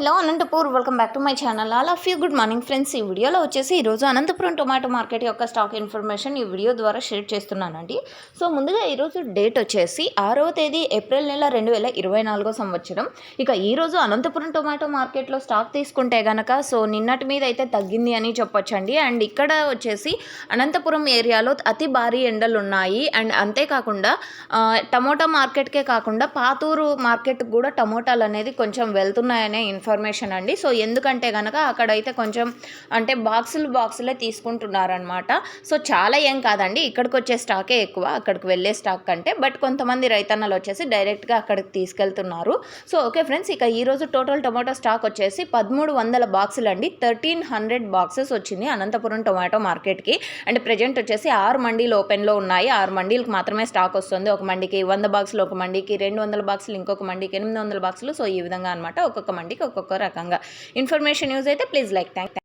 Hello Anantapur welcome back to my channel all of you good morning friends ఈ వీడియోలో వచ్చేసి ఈరోజు Anantapuram tomato market యొక్క స్టాక్ ఇన్ఫర్మేషన్ ఈ వీడియో ద్వారా షేర్ చేస్తున్నానండి. సో ముందుగా ఈరోజు డేట్ వచ్చేసి ఆరవ తేదీ ఏప్రిల్ నెల రెండు వేల ఇరవై నాలుగో సంవత్సరం. ఇక ఈరోజు అనంతపురం టొమాటో మార్కెట్లో స్టాక్ తీసుకుంటే గనక సో నిన్నటి మీద అయితే తగ్గింది అని చెప్పొచ్చండి. అండ్ ఇక్కడ వచ్చేసి అనంతపురం ఏరియాలో అతి భారీ ఎండలు ఉన్నాయి. అండ్ అంతేకాకుండా టమోటా మార్కెట్కే కాకుండా పాతూరు మార్కెట్ కూడా టమోటాలు అనేది కొంచెం వెళ్తున్నాయనే ఇన్ఫర్మేషన్ ఇన్ఫర్మేషన్ అండి. సో ఎందుకంటే కనుక అక్కడైతే కొంచెం అంటే బాక్సులు బాక్సులే తీసుకుంటున్నారనమాట సో చాలా ఏం కాదండి. ఇక్కడికి వచ్చే స్టాకే ఎక్కువ. అక్కడికి వెళ్ళే స్టాక్ కంటే. బట్ కొంతమంది రైతన్నలు వచ్చేసి డైరెక్ట్గా అక్కడికి తీసుకెళ్తున్నారు. సో ఓకే ఫ్రెండ్స్ ఇక ఈరోజు టోటల్ టొమాటో స్టాక్ వచ్చేసి పదమూడు వందల బాక్సులు అండి. థర్టీన్ హండ్రెడ్ బాక్సెస్ వచ్చింది అనంతపురం టొమాటో మార్కెట్కి. అండ్ ప్రజెంట్ వచ్చేసి ఆరు మండీలు ఓపెన్లో ఉన్నాయి. ఆరు మండీలకు మాత్రమే స్టాక్ వస్తుంది. ఒక మండికి వంద బాక్సులు ఒక మండికి రెండు వందల బాక్సులు ఇంకొక మండికి ఎనిమిది వందల బాక్సులు. సో ఈ విధంగా అనమాట ఒక్కొక్క మండికి ఒక్కొక్క రకంగా. ఇన్ఫర్మేషన్ యూజ్ అయితే ప్లీజ్ లైక్ థ్యాంక్.